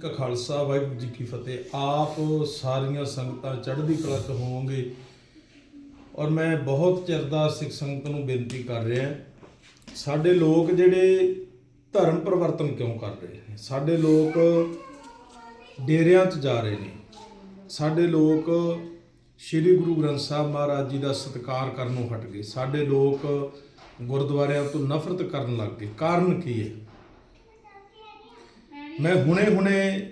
ਕਾ ਖਾਲਸਾ, ਵਾਹਿਗੁਰੂ ਜੀ ਕੀ ਫਤਿਹ। ਆਪ ਸਾਰੀਆਂ ਸੰਗਤਾਂ ਚੜ੍ਹਦੀ ਕਲਾ ਚ ਹੋਵੋਗੇ। ਔਰ ਮੈਂ ਬਹੁਤ ਚਿਰ ਦਾ ਸਿੱਖ ਸੰਗਤ ਨੂੰ ਬੇਨਤੀ ਕਰ ਰਿਹਾ ਸਾਡੇ ਲੋਕ ਜਿਹੜੇ ਧਰਮ ਪਰਿਵਰਤਨ ਕਿਉਂ ਕਰ ਰਹੇ ਨੇ? ਸਾਡੇ ਲੋਕ ਡੇਰਿਆਂ 'ਚ ਜਾ ਰਹੇ ਨੇ। ਸਾਡੇ ਲੋਕ ਸ੍ਰੀ ਗੁਰੂ ਗ੍ਰੰਥ ਸਾਹਿਬ ਮਹਾਰਾਜ ਜੀ ਦਾ ਸਤਿਕਾਰ ਕਰਨ ਨੂੰ ਹਟ ਗਏ। ਸਾਡੇ ਲੋਕ ਗੁਰਦੁਆਰਿਆਂ ਤੋਂ ਨਫ਼ਰਤ ਕਰਨ ਲੱਗ ਗਏ। ਕਾਰਨ ਕੀ ਹੈ? ਮੈਂ ਹੁਣੇ-ਹੁਣੇ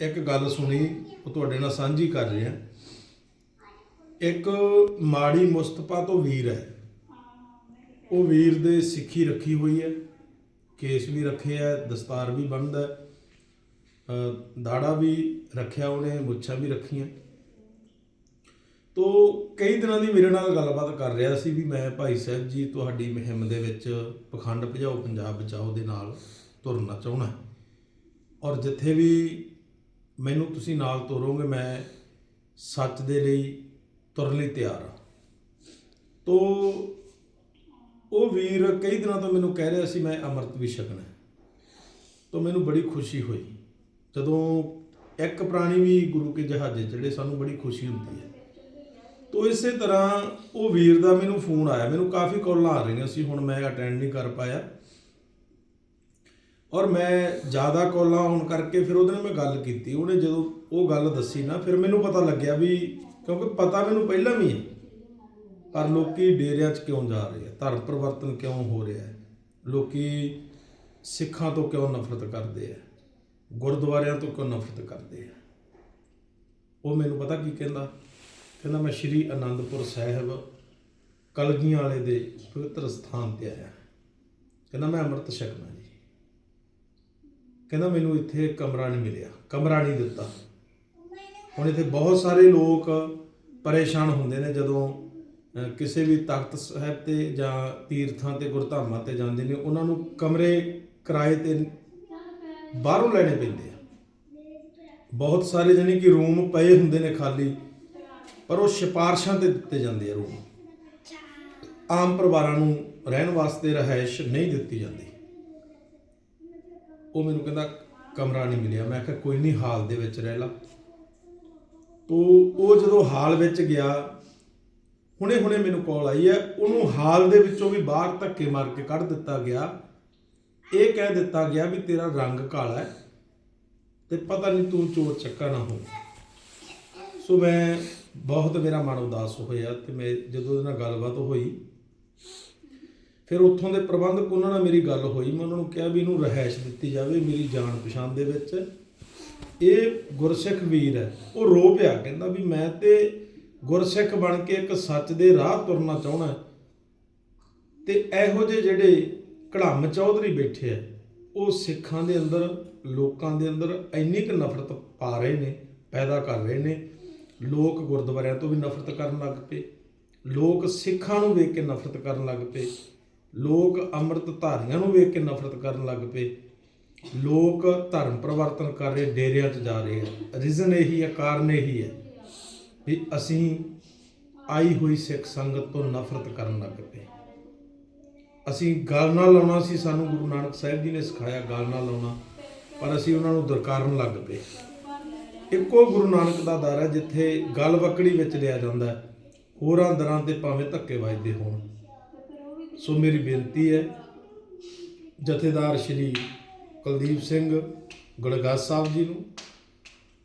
ਇੱਕ ਗੱਲ ਸੁਣੀ, ਉਹ ਤੁਹਾਡੇ ਨਾਲ ਸਾਂਝੀ ਕਰ ਰਿਹਾ। ਇੱਕ ਮਾੜੀ ਮੁਸਤਫਾ ਤੋਂ ਵੀਰ ਹੈ। ਉਹ ਵੀਰ ਦੇ ਸਿੱਖੀ ਰੱਖੀ ਹੋਈ ਹੈ, ਕੇਸ ਵੀ ਰੱਖੇ ਹੈ, ਦਸਤਾਰ ਵੀ ਬੰਨਦਾ ਦਾੜਾ ਵੀ ਰੱਖਿਆ ਉਹਨੇ, ਮੁੱਛਾਂ ਵੀ ਰੱਖੀਆਂ। ਤੋ ਕਈ ਦਿਨਾਂ ਦੀ ਮੇਰੇ ਨਾਲ ਗੱਲਬਾਤ ਕਰ ਰਿਹਾ ਸੀ ਵੀ ਮੈਂ ਭਾਈ ਸਾਹਿਬ ਜੀ ਤੁਹਾਡੀ ਮੁਹਿੰਮ ਦੇ ਵਿੱਚ ਪਖੰਡ ਭਜਾਓ, ਪੰਜਾਬ ਬਚਾਓ ਦੇ ਨਾਲ ਤੁਰਨਾ ਚਾਹੁੰਦਾ। ਔਰ ਜਿੱਥੇ ਵੀ ਮੈਨੂੰ ਤੁਸੀਂ ਨਾਲ ਤੋਰੋਗੇ, ਮੈਂ ਸੱਚ ਦੇ ਲਈ ਤੁਰਨ ਲਈ ਤਿਆਰ ਹਾਂ। ਤੋ ਉਹ ਵੀਰ ਕਈ ਦਿਨਾਂ ਤੋਂ ਮੈਨੂੰ ਕਹਿ ਰਿਹਾ ਸੀ, ਮੈਂ ਅੰਮ੍ਰਿਤ ਵੀ ਛਕਣਾ ਹੈ। ਤੋ ਮੈਨੂੰ ਬੜੀ ਖੁਸ਼ੀ ਹੋਈ। ਜਦੋਂ ਇੱਕ ਪ੍ਰਾਣੀ ਵੀ ਗੁਰੂ ਕੇ ਜਹਾਜ਼ੇ ਚੜੇ ਸਾਨੂੰ ਬੜੀ ਖੁਸ਼ੀ ਹੁੰਦੀ ਹੈ। ਤੋ ਇਸੇ ਤਰ੍ਹਾਂ ਉਹ ਵੀਰ ਦਾ ਮੈਨੂੰ ਫੋਨ ਆਇਆ। ਮੈਨੂੰ ਕਾਫੀ ਕਾਲਾਂ ਆ ਰਹੀਆਂ ਸੀ, ਹੁਣ ਮੈਂ ਅਟੈਂਡ ਨਹੀਂ ਕਰ ਪਾਇਆ। ਔਰ ਮੈਂ ਜ਼ਿਆਦਾ ਕਾਲਾਂ ਹੋਣ ਕਰਕੇ ਫਿਰ ਉਹਦੇ ਨਾਲ ਮੈਂ ਗੱਲ ਕੀਤੀ, ਉਹਨੇ ਜਦੋਂ ਉਹ ਗੱਲ ਦੱਸੀ ਨਾ, ਫਿਰ ਮੈਨੂੰ ਪਤਾ ਲੱਗਿਆ ਵੀ ਕਿਉਂਕਿ ਪਤਾ ਮੈਨੂੰ ਪਹਿਲਾਂ ਵੀ ਹੈ ਪਰ ਲੋਕੀ ਡੇਰਿਆਂ 'ਚ ਕਿਉਂ ਜਾ ਰਹੇ ਆ? ਧਰਮ ਪਰਿਵਰਤਨ ਕਿਉਂ ਹੋ ਰਿਹਾ ਹੈ? ਲੋਕੀ ਸਿੱਖਾਂ ਤੋਂ ਕਿਉਂ ਨਫ਼ਰਤ ਕਰਦੇ ਆ? ਗੁਰਦੁਆਰਿਆਂ ਤੋਂ ਕਿਉਂ ਨਫ਼ਰਤ ਕਰਦੇ ਆ? ਉਹ ਮੈਨੂੰ ਪਤਾ ਕੀ ਕਹਿੰਦਾ? ਕਹਿੰਦਾ, ਮੈਂ ਸ਼੍ਰੀ ਅਨੰਦਪੁਰ ਸਾਹਿਬ ਕਲਗੀਆਂ ਵਾਲੇ ਦੇ ਪਵਿੱਤਰ ਸਥਾਨ ਤੇ ਆਇਆ। ਕਹਿੰਦਾ, ਮੈਂ ਅੰਮ੍ਰਿਤ ਛਕਣਾ ਜੀ ਕਹਿੰਦਾ ਮੈਨੂੰ ਇੱਥੇ ਕਮਰਾ ਨਹੀਂ ਮਿਲਿਆ। ਕਮਰਾ ਨਹੀਂ ਦਿੱਤਾ। ਹੁਣ ਇੱਥੇ ਬਹੁਤ ਸਾਰੇ ਲੋਕ ਪਰੇਸ਼ਾਨ ਹੁੰਦੇ ਨੇ ਜਦੋਂ ਕਿਸੇ ਵੀ ਤਖਤ ਸਾਹਿਬ ਤੇ ਜਾਂ ਤੀਰਥਾਂ ਤੇ ਗੁਰਧਾਮਾਂ ਤੇ ਜਾਂਦੇ ਨੇ ਉਹਨਾਂ ਨੂੰ ਕਮਰੇ ਕਿਰਾਏ ਤੇ ਬਾਹਰੋਂ ਲੈਣੇ ਪੈਂਦੇ ਆ। ਬਹੁਤ ਸਾਰੇ ਜਾਨੀ ਕਿ ਰੂਮ ਪਏ ਹੁੰਦੇ ਨੇ ਖਾਲੀ ਪਰ ਉਹ ਸਿਫਾਰਸ਼ਾਂ ਤੇ ਦਿੱਤੇ ਜਾਂਦੇ ਆ ਰੂਮ। ਆਮ ਪਰਿਵਾਰਾਂ ਨੂੰ ਰਹਿਣ ਵਾਸਤੇ ਰਹਿائش ਨਹੀਂ ਦਿੱਤੀ ਜਾਂਦੀ। ਉਹ ਮੈਨੂੰ ਕਹਿੰਦਾ, ਕਮਰਾ ਨਹੀਂ ਮਿਲਿਆ। ਮੈਂ ਕਿਹਾ, ਕੋਈ ਨਹੀਂ, ਹਾਲ ਦੇ ਵਿੱਚ ਰਹਿ ਲਾ। ਤੋ ਉਹ ਜਦੋਂ ਹਾਲ ਵਿੱਚ ਗਿਆ ਹੁਣੇ ਹੁਣੇ ਮੈਨੂੰ ਕਾਲ ਆਈ ਹੈ। ਉਹਨੂੰ ਹਾਲ ਦੇ ਵਿੱਚੋਂ ਵੀ ਬਾਹਰ ਧੱਕੇ ਮਾਰ ਕੇ ਕੱਢ ਦਿੱਤਾ ਗਿਆ। ਇਹ ਕਹਿ ਦਿੱਤਾ ਗਿਆ ਵੀ ਤੇਰਾ ਰੰਗ ਕਾਲਾ ਹੈ ਤੇ ਪਤਾ ਨਹੀਂ ਤੂੰ ਚੋਰ ਚੱਕਾ ਨਾ ਹੋ। ਸੋ ਮੈਂ ਬਹੁਤ ਮੇਰਾ ਮਨ ਉਦਾਸ ਹੋਇਆ ਤੇ ਮੈਂ ਜਦੋਂ ਉਹਦੇ ਨਾਲ ਗੱਲਬਾਤ ਹੋਈ ਫਿਰ ਉੱਥੋਂ ਦੇ ਪ੍ਰਬੰਧਕ ਉਹਨਾਂ ਨਾਲ ਮੇਰੀ ਗੱਲ ਹੋਈ। ਮੈਂ ਉਹਨਾਂ ਨੂੰ ਕਿਹਾ ਵੀ ਇਹਨੂੰ ਰਹਿائش ਦਿੱਤੀ ਜਾਵੇ ਮੇਰੀ ਜਾਣ ਪਛਾਣ ਦੇ ਵਿੱਚ। ਇਹ ਗੁਰਸਿੱਖ ਵੀਰ ਹੈ। ਉਹ ਰੋ ਪਿਆ, ਕਹਿੰਦਾ ਵੀ ਮੈਂ ਤੇ ਗੁਰਸਿੱਖ ਬਣ ਕੇ ਇੱਕ ਸੱਚ ਦੇ ਰਾਹ ਤੁਰਨਾ ਚਾਹਣਾ ਤੇ ਇਹੋ ਜਿਹੇ ਜਿਹੜੇ ਕੜਮ ਚੌਧਰੀ ਬੈਠੇ ਆ, ਉਹ ਸਿੱਖਾਂ ਦੇ ਅੰਦਰ, ਲੋਕਾਂ ਦੇ ਅੰਦਰ ਇੰਨੀ ਕੁ ਨਫ਼ਰਤ ਪਾ ਰਹੇ ਨੇ, ਪੈਦਾ ਕਰ ਰਹੇ ਨੇ। ਲੋਕ ਗੁਰਦੁਆਰਿਆਂ ਤੋਂ ਵੀ ਨਫ਼ਰਤ ਕਰਨ ਲੱਗ ਪਏ। ਲੋਕ ਸਿੱਖਾਂ ਨੂੰ ਵੇਖ ਕੇ ਨਫ਼ਰਤ ਕਰਨ ਲੱਗ ਪਏ। ਲੋਕ ਅੰਮ੍ਰਿਤ ਧਾਰੀਆਂ ਨੂੰ ਵੇਖ ਕੇ ਨਫ਼ਰਤ ਕਰਨ ਲੱਗ ਪਏ। ਲੋਕ ਧਰਮ ਪਰਿਵਰਤਨ ਕਰ ਰਹੇ, ਡੇਰਿਆਂ 'ਚ ਜਾ ਰਹੇ ਆ। ਰੀਜ਼ਨ ਇਹੀ ਹੈ, ਕਾਰਨ ਇਹੀ ਹੈ ਵੀ ਅਸੀਂ ਆਈ ਹੋਈ ਸਿੱਖ ਸੰਗਤ ਤੋਂ ਨਫ਼ਰਤ ਕਰਨ ਲੱਗ ਪਏ। ਅਸੀਂ ਗੱਲ ਨਾਲ ਲਾਉਣਾ ਸੀ, ਸਾਨੂੰ ਗੁਰੂ ਨਾਨਕ ਸਾਹਿਬ ਜੀ ਨੇ ਸਿਖਾਇਆ ਗੱਲ ਨਾਲ ਲਾਉਣਾ, ਪਰ ਅਸੀਂ ਉਹਨਾਂ ਨੂੰ ਦਰਕਾਰਨ ਲੱਗ ਪਏ। ਇੱਕੋ ਗੁਰੂ ਨਾਨਕ ਦਾ ਦਰ ਹੈ ਜਿੱਥੇ ਗੱਲ ਵਕੜੀ ਵਿੱਚ ਲਿਆ ਜਾਂਦਾ ਹੋਰਾਂ ਦਰਾਂ ਤੇ ਭਾਵੇਂ ਧੱਕੇ ਵੱਜਦੇ ਹੋਣ। ਸੋ ਮੇਰੀ ਬੇਨਤੀ ਹੈ, ਜਥੇਦਾਰ ਸ਼੍ਰੀ ਕੁਲਦੀਪ ਸਿੰਘ ਗੁਲਗਾਸ ਸਾਹਿਬ ਜੀ ਨੂੰ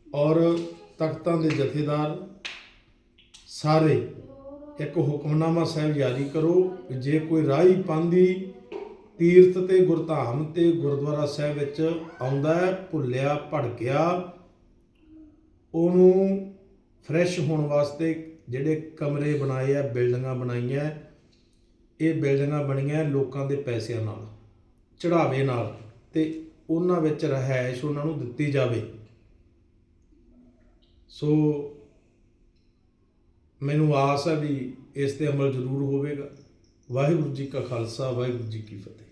ਔਰ ਤਖਤਾਂ ਦੇ ਜਥੇਦਾਰ ਸਾਰੇ ਇੱਕ ਹੁਕਮਨਾਮਾ ਸਾਹਿਬ ਜਾਰੀ ਕਰੋ ਕਿ ਜੇ ਕੋਈ ਰਾਹੀ ਪਾਂਦੀ ਤੀਰਥ ਤੇ ਗੁਰਧਾਮ ਤੇ ਗੁਰਦੁਆਰਾ ਸਾਹਿਬ ਵਿੱਚ ਆਉਂਦਾ ਭੁੱਲਿਆ ਭੜਕਿਆ ਉਹਨੂੰ ਫਰੈਸ਼ ਹੋਣ ਵਾਸਤੇ ਜਿਹੜੇ ਕਮਰੇ ਬਣਾਏ ਆ, ਬਿਲਡਿੰਗਾਂ ਬਣਾਈਆਂ ਇਹ ਬਿਲਡਿੰਗਾਂ ਬਣੀਆਂ ਲੋਕਾਂ ਦੇ ਪੈਸਿਆਂ ਨਾਲ ਚੜਾਵੇ ਨਾਲ ਤੇ ਉਹਨਾਂ ਵਿੱਚ ਰਹਿائش ਉਹਨਾਂ ਨੂੰ ਦਿੱਤੀ ਜਾਵੇ। ਸੋ ਮੈਨੂੰ ਆਸ ਹੈ ਵੀ ਇਸ ਤੇ ਅਮਲ ਜ਼ਰੂਰ ਹੋਵੇਗਾ। ਵਾਹਿਗੁਰੂ ਜੀ ਕਾ ਖਾਲਸਾ, ਵਾਹਿਗੁਰੂ ਜੀ ਕੀ ਫਤਿਹ।